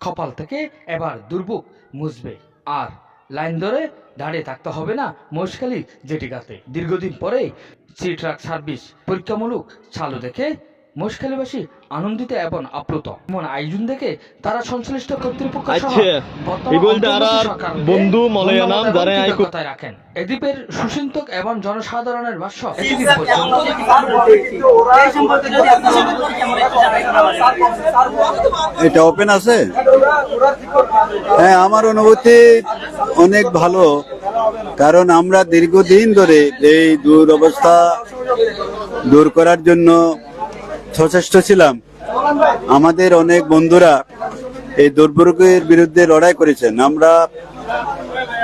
কপাল থেকে এবার দুর্ভোগ মুছবে। আর লাইন ধরে দাঁড়িয়ে থাকতে হবে না মহেশখালী জেটিকাতে দীর্ঘদিন পরে সি ট্রাক সার্ভিস পরীক্ষামূলক চালু দেখে মহেশখালীবাসী আনন্দিত এবং আপ্লুত। এমন আয়োজন দেখে তারা সংশ্লিষ্ট কর্তৃপক্ষ আচ্ছা, বন্ধু মলয়া এবং যারা আইকো- রাখেন। এদ্বীপের সুচিন্তক এবং জনসাধারণের ভাষ্য এটা ওপেন আছে? হ্যাঁ আমার অনুভূতি অনেক ভালো কারণ আমরা দীর্ঘদিন ধরে এই দুরবস্থা দূর করার জন্য সচেষ্ট ছিলাম। আমাদের অনেক বন্ধুরা এই দুর্ভোগের বিরুদ্ধে লড়াই করেছেন। আমরা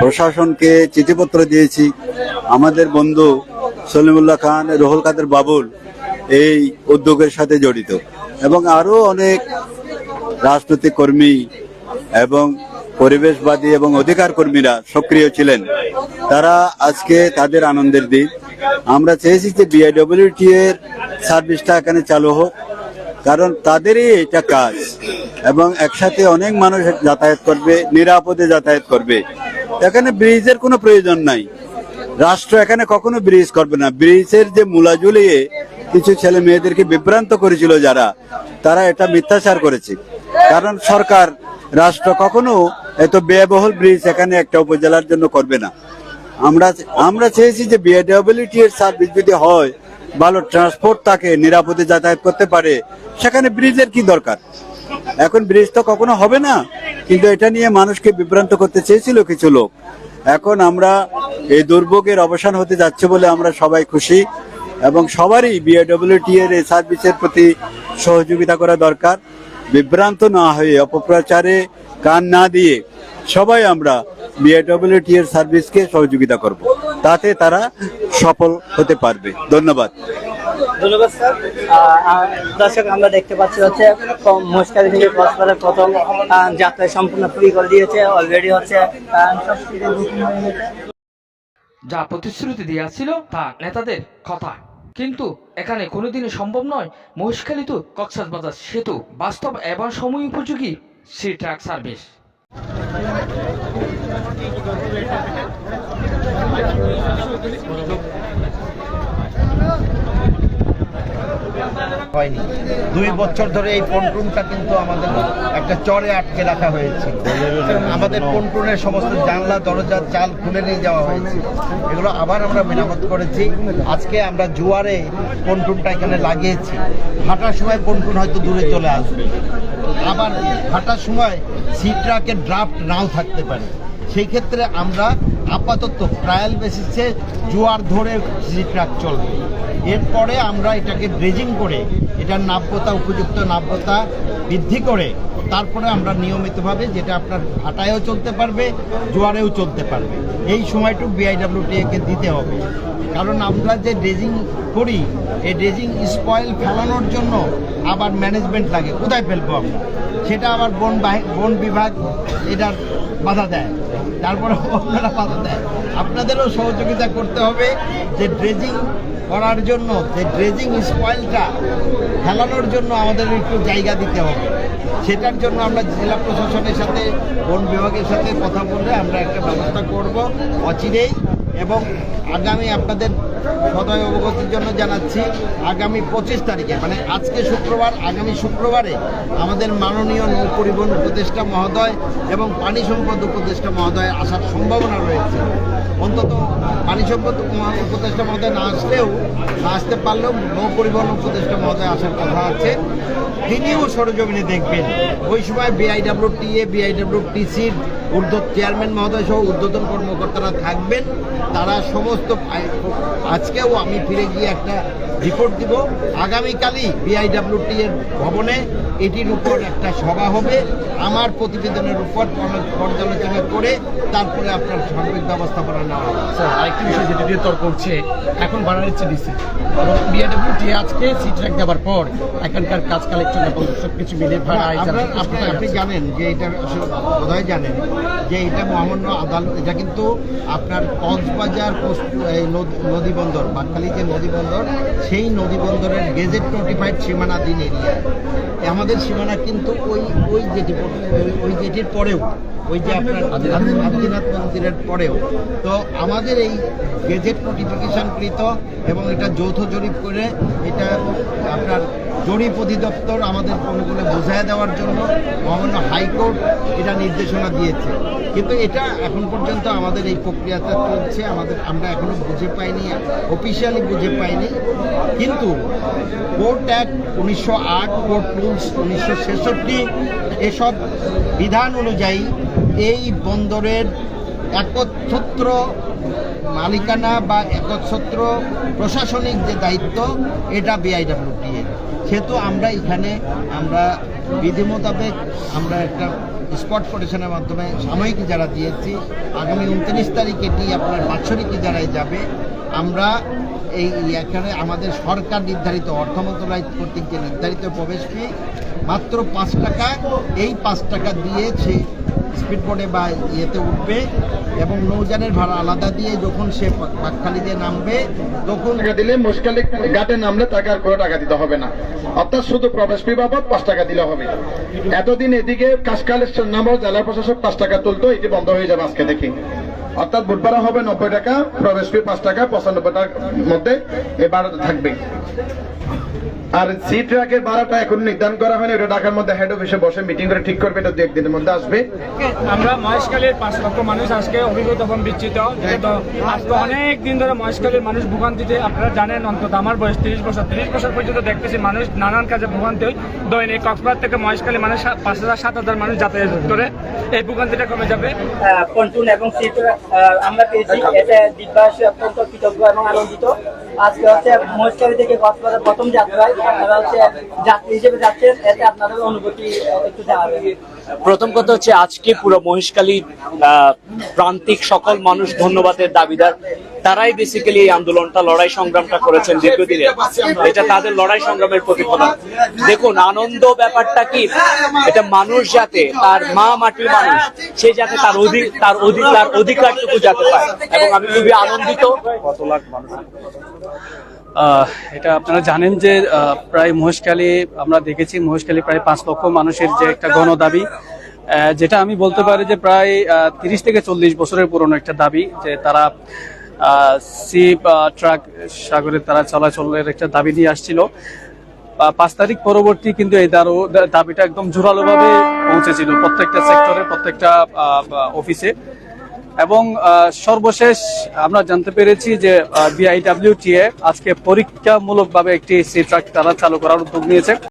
প্রশাসনকে চিঠিপত্র দিয়েছি। আমাদের বন্ধু সলিমুল্লাহ খান, রুহুল কাদের বাবুল এই উদ্যোগের সাথে জড়িত। এবং আরও অনেক রাজনৈতিক কর্মী এবং পরিবেশবাদী এবং অধিকার কর্মীরা সক্রিয় ছিলেন। তারা আজকে তাদের আনন্দের দিন। আমরা চেয়েছি যে বিআইডব্লিউটি এর সার্ভিসটা এখানে চালু হোক, কারণ তাদেরই এটা কাজ। এবং একসাথে অনেক মানুষ যাতায়াত করবে, নিরাপদে যাতায়াত করবে। এখানে ব্রিজের কোনো প্রয়োজন নাই। রাষ্ট্র এখানে কখনো ব্রিজ করবে না। ব্রিজের যে মূলা ঝুলিয়ে কিছু ছেলে মেয়েদেরকে বিভ্রান্ত করেছিল যারা, তারা এটা মিথ্যাচার করেছে। কারণ সরকার, রাষ্ট্র কখনো এত ব্যয়বহুল ব্রিজ এখানে একটা উপজেলার জন্য করবে না। আমরা আমরা চেয়েছি যে বিআইডব্লিউটি এর সার্ভিস যদি হয় ভালো ট্রান্সপোর্ট তাকে নিরাপদে যাতায়াত করতে পারে। সেখানে ব্রিজের কি দরকার? এখন ব্রিজ তো কখনো হবে না, কিন্তু এটা নিয়ে মানুষকে বিভ্রান্ত করতে চেয়েছিল কিছু লোক। এখন আমরা এই দুর্ভোগের অবসান হতে যাচ্ছে বলে আমরা সবাই খুশি এবং সবারই বিআইডব্লিউটি এর এই সার্ভিসের প্রতি সহযোগিতা করা দরকার। বিভ্রান্ত না হয়ে, অপপ্রচারে কান না দিয়ে সবাই আমরা বিআইডব্লিউটি এর সার্ভিসকে সহযোগিতা করব। তাতে তারা সফল হতে পারবে। ধন্যবাদ। ধন্যবাদ স্যার। দর্শক আমরা দেখতে পাচ্ছি হচ্ছে মস্কারি থেকে কক্সবাজার প্রথম যাত্রা সম্পূর্ণ ফ্রি করে দিয়েছে। অলরেডি হচ্ছে। যা প্রতিশ্রুতি দিয়েছিল তা নেতাদের কথা কিন্তু এখানে কোনোদিনই সম্ভব নয় মহেশখালী তো কক্সবাজার সেতু। বাস্তব এবং সময় উপযোগী সি ট্রাক সার্ভিস। হয়নি। দুই বছর ধরে এই পন্টুনটা কিন্তু আমাদের একটা চরে আটকে রাখা হয়েছে। আমাদের পন্টুনের সমস্ত জানলা, দরজা, চাল খুলে নিয়ে যাওয়া হয়েছে। এগুলো আবার আমরা মেরামত করেছি। আজকে আমরা জোয়ারে পন্টুনটা এখানে লাগিয়েছি। হাঁটার সময় পন্টুন হয়তো দূরে চলে আসবে। আবার হাঁটার সময় সি ট্রাকের ড্রাফট নাও থাকতে পারে। সেই ক্ষেত্রে আমরা আপাতত ট্রায়াল বেসিসে জোয়ার ধরে সি ট্রাক চলবে। এরপরে আমরা এটাকে ড্রেজিং করে, এটার নাব্যতা, উপযুক্ত নাব্যতা বৃদ্ধি করে, তারপরে আমরা নিয়মিতভাবে যেটা আপনার ভাটায়ও চলতে পারবে, জোয়ারেও চলতে পারবে। এই সময়টুকু বিআইডব্লিউটিএকে দিতে হবে। কারণ আমরা যে ড্রেজিং করি, এই ড্রেজিং স্পয়েল ফেলানোর জন্য আবার ম্যানেজমেন্ট লাগে। কোথায় ফেলব আমরা? সেটা আবার বন বন বিভাগ এটার বাধা দেয়। তারপরে আপনারা বাধা দেয়। আপনাদেরও সহযোগিতা করতে হবে যে ড্রেজিং করার জন্য, যে ড্রেজিং স্পয়েলটা ফেলানোর জন্য আমাদের একটু জায়গা দিতে হবে। সেটার জন্য আমরা জেলা প্রশাসনের সাথে, বন বিভাগের সাথে কথা বলে আমরা একটা ব্যবস্থা করব। অচিরেই এবং আগামী আপনাদের সদয় অবগতির জন্য জানাচ্ছি, আগামী পঁচিশ তারিখে মানে আজকে শুক্রবার, আগামী শুক্রবারে আমাদের মাননীয় নৌ পরিবহন উপদেষ্টা মহোদয় এবং পানি সম্পদ উপদেষ্টা মহোদয় আসার সম্ভাবনা রয়েছে। অন্তত পানি সম্পদ উপদেষ্টা মহোদয় না আসলেও, না আসতে পারলেও নৌ পরিবহন উপদেষ্টা মহোদয় আসার কথা আছে। তিনিও সরজমিনে দেখবেন। ওই সময় বিআইডব্লিউটিএ বিআইডব্লিউটিসির ঊর্ধ্ব চেয়ারম্যান মহোদয় সহ ঊর্ধ্বতন কর্মকর্তারা থাকবেন। তারা সমস্ত আজকেও আমি ফিরে গিয়ে একটা রিপোর্ট দিব। আগামীকালই বিআইডাব্লিউটি এর ভবনে এটির উপর একটা সভা হবে। আমার প্রতিবেদনের উপর পর্যা- পর্যালোচনা করে তারপরে আপনার সার্বিক ব্যবস্থাপনা নেওয়া হবে। স্যার আরেকটি বিষয় যেটা নিয়ে তর্ক উঠছে এখন বাড়া নিচ্ছে ডিসি। এবং বিএডব্লিউটি আজকে সিট র্যাক দেওয়ার পর এখানকার কাজ কালেকশন এবং সব কিছু মিলে ভাড়া আপনি জানেন যে এটা বোধহয় জানেন যে এটা মহামান্য আদালত এটা কিন্তু আপনার কক্সবাজার নদী বন্দর বাকখালী যে নদী বন্দর সেই নদী বন্দরের গেজেট নোটিফাইড সীমানাধীন এরিয়া আমাদের সীমানা কিন্তু ওই ওই যেটি ওই- যেটির পরেও, ওই যে আপনার আদিনাথ মন্দিরের পরেও। তো আমাদের এই গেজেট নোটিফিকেশনকৃত এবং এটা যৌথ জরিপ করে এটা আপনার জরিপ অধিদপ্তর আমাদের অনুকূলে বোঝায় দেওয়ার জন্য মহামান্য হাইকোর্ট এটা নির্দেশনা দিয়েছে। কিন্তু এটা এখন পর্যন্ত আমাদের এই প্রক্রিয়াটা চলছে, আমাদের আমরা এখনও বুঝে পাইনি, অফিসিয়ালি বুঝে পাইনি। কিন্তু কোর্ট অ্যাক্ট উনিশশো আট, কোর্ট রুলস উনিশশো ছেষট্টি এসব বিধান অনুযায়ী এই বন্দরের একচ্ছত্র মালিকানা বা একচ্ছত্র প্রশাসনিক যে দায়িত্ব, এটা বিআইডাব্লিউটি এর সেহেতু আমরা এখানে, আমরা বিধি মোতাবেক আমরা একটা স্পট পটেশনের মাধ্যমে সাময়িক যারা দিয়েছি, আগামী উনত্রিশ তারিখ এটি আপনার বাৎসরিক যারাই যাবে, আমরা এই এখানে আমাদের সরকার নির্ধারিত অর্থ মন্ত্রণালয় কর্তৃক যে নির্ধারিত প্রবেশ ফি মাত্র পাঁচ টাকা। এই পাঁচ টাকা দিয়ে সে বোটে বা ইয়েতে উঠবে এবং নৌযানের ভাড়া আলাদা দিয়ে যখন সে পাকখালি দিয়ে নামবে, তখন দিলে মুশকালি ঘাটে নামলে তাকে আর কোনো টাকা দিতে হবে না। অর্থাৎ শুধু প্রবেশ ফি বাবদ পাঁচ টাকা দিলে হবে। এতদিন এদিকে কাশকালের নামও জেলা প্রশাসক পাঁচ টাকা তুলতো, এটি বন্ধ হয়ে যাবে আজকে দেখি। অর্থাৎ বুধবার হবে নব্বই টাকা প্রবেশ ফি পাঁচ টাকা পঁচানব্বই টাকার মধ্যে এই ভাড়াটা থাকবে। আর সি ট্রাকের ভাড়াটা এখন নির্ধারণ করা হয়নি ওটা ঢাকার মধ্যে হেড অফিসে বসে মিটিং করে ঠিক করবে এটা দু একদিনের মধ্যে আসবে। আমরা মহেশখালীর পাঁচ লক্ষ মানুষ আজকে অভিভূত এবং বিচ্ছিত আজকে অনেক দিন ধরে মহেশখালীর মানুষ ভোগান্তিতে আপনারা জানেন অন্তত আমার বয়স তিরিশ বছর তিরিশ বছর পর্যন্ত দেখতেছি মানুষ নানান কাজে ভোগান্তি হয়। দৈনিক কক্সবাজার থেকে মহেশখালী মানুষ পাঁচ হাজার সাত হাজার মানুষ যাতায়াত করে এই ভোগান্তিটা কমে যাবে। পন্টুন এবং সিট আমরা পেয়েছি। এতে দিব্যাস অত্যন্ত কৃতজ্ঞ এবং আনন্দিত। আজকে হচ্ছে মহেশখালী থেকে কক্সবাজার প্রথম যাত্রায় আপনারা হচ্ছে যাত্রী হিসেবে যাচ্ছেন। এতে আপনাদের অনুভূতি একটু জানাবেন। প্রথম কথা হচ্ছে আজকে পুরো মহেশখালী আহ, প্রান্তিক সকল মানুষ ধন্যবাদের দাবিদার। তারাই বেসিক্যালি এই আন্দোলনটা লড়াই সংগ্রামটা করেছেন দীর্ঘদিনের এটা তাদের লড়াই সংগ্রামের প্রতিফলন। দেখুন আনন্দ ব্যাপারটা কি? এটা মানুষ যাতে তার মা মাটির মানুষ সে যাতে তার অধিক তার অধিকার অধিকারটুকু যাতে পায়। এবং আমি খুবই আনন্দিত। আহ, এটা আপনারা জানেন যে প্রায় মহেশখালী আমরা দেখেছি মহেশখালী প্রায় পাঁচ লক্ষ মানুষের যে একটা গণদাবি। আহ, যেটা আমি বলতে পারি যে প্রায় তিরিশ থেকে চল্লিশ বছরের পুরনো একটা দাবি যে তারা সি ট্রাক সাগরে তারা চলাচলের একটা দাবি নিয়ে আসছিল। পাঁচ তারিখ পরবর্তী কিন্তু এই দারো- দাবিটা একদম জোরালোভাবে পৌঁছেছিল প্রত্যেকটা সেক্টরে প্রত্যেকটা অফিসে এবং সর্বশেষ আমরা জানতে পেরেছি যে বিআইডাব্লিউটিএ আজকে পরীক্ষামূলকভাবে একটি সি ট্রাক তারা চালু করার উদ্যোগ নিয়েছে।